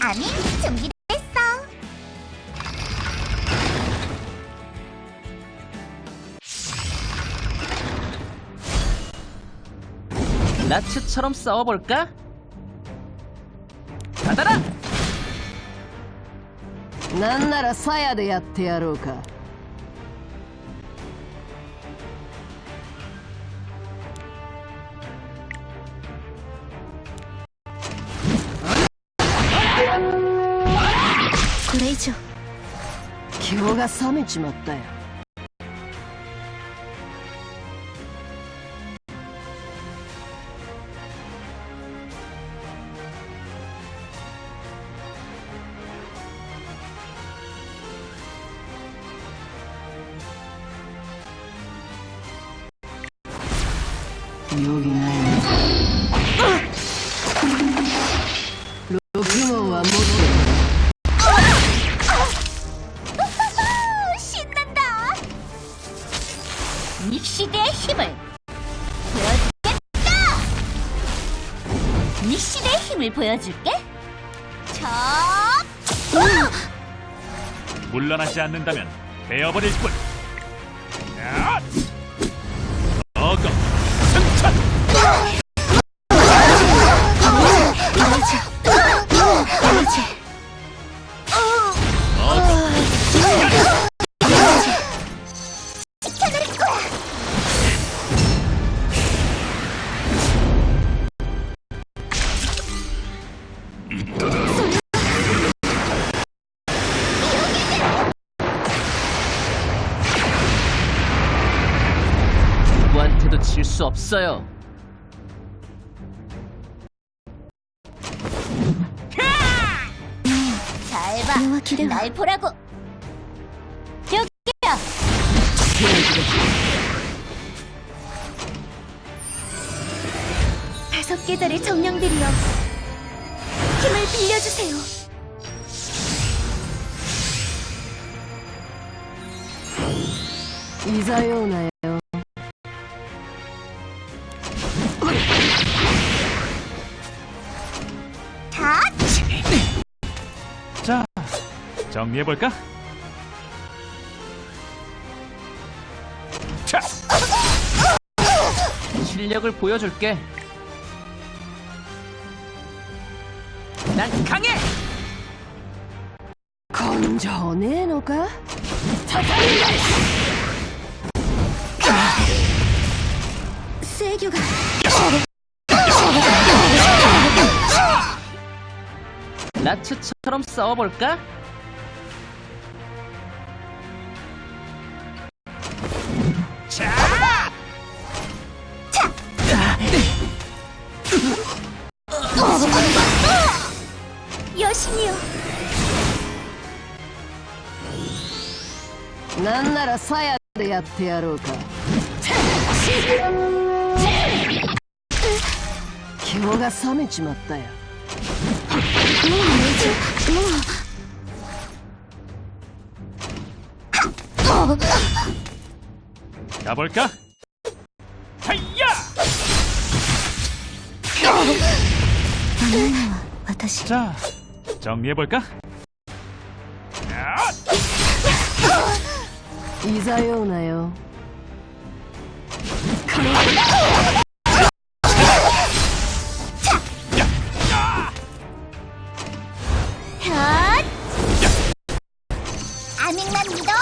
아민 준비됐어. 나츠처럼 싸워볼까? 받아라! なんなら鞘でやってやろうか 以上。気が冷めちまったよ。容疑ないね。 닉시드의 힘을 보여주겠다. 닉시드의 힘을 보여줄게. 자, 물러나지 않는다면 베어버릴 뿐. 야! 어거 승천. 누구한테도 질 수 없어요. 잘 봐. 날 보라고. 여기야. 다섯 계절의 정령들이여 힘을 빌려주세요. 이사요나요. 다 자, 정리해 볼까? 실력을 보여줄게. 난 강해! 건전해, 너가? 타타리가! 세교가 라츠처럼 싸워볼까? しよ。なんならさやでやってやろうか。が冷めちまったよ。もうもうダブルかはいやあは私じゃあ 정리해볼까? 이사에 오나요? 아밍만 믿어?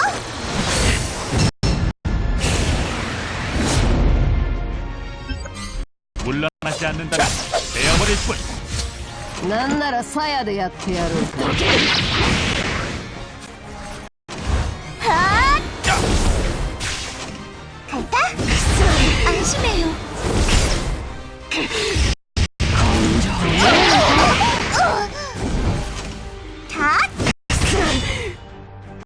물러나지 않는다면 베어버릴 뿐 なんなら鞘でやってやろうか。